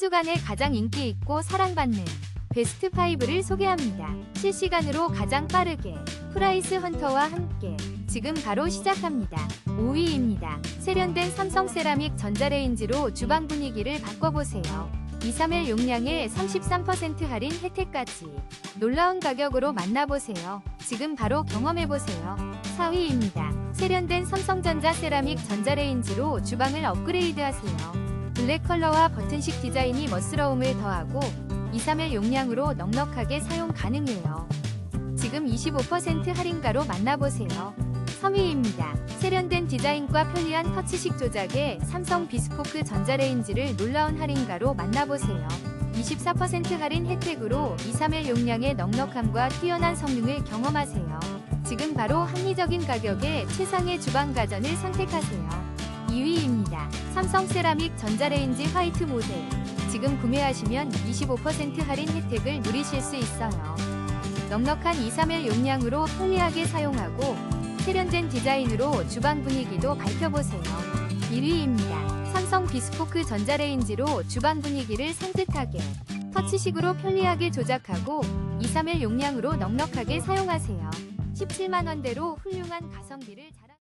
주간에 가장 인기 있고 사랑받는 베스트 5를 소개합니다. 실시간으로 가장 빠르게 프라이스 헌터와 함께 지금 바로 시작합니다. 5위입니다. 세련된 삼성 세라믹 전자레인지로 주방 분위기를 바꿔보세요. 2, 3일 용량에 33% 할인 혜택까지 놀라운 가격으로 만나보세요. 지금 바로 경험해보세요. 4위입니다. 세련된 삼성전자 세라믹 전자레인지로 주방을 업그레이드하세요. 블랙 컬러와 버튼식 디자인이 멋스러움을 더하고 2, 3일 용량으로 넉넉하게 사용 가능해요. 지금 25% 할인가로 만나보세요. 3위입니다. 세련된 디자인과 편리한 터치식 조작에 삼성 비스포크 전자레인지를 놀라운 할인가로 만나보세요. 24% 할인 혜택으로 2, 3일 용량의 넉넉함과 뛰어난 성능을 경험하세요. 지금 바로 합리적인 가격에 최상의 주방 가전을 선택하세요. 2위입니다. 삼성 세라믹 전자레인지 화이트 모델. 지금 구매하시면 25% 할인 혜택을 누리실 수 있어요. 넉넉한 2, 3일 용량으로 편리하게 사용하고 세련된 디자인으로 주방 분위기도 밝혀보세요. 1위입니다. 삼성 비스포크 전자레인지로 주방 분위기를 산뜻하게 터치식으로 편리하게 조작하고 2, 3일 용량으로 넉넉하게 사용하세요. 17만원대로 훌륭한 가성비를 자랑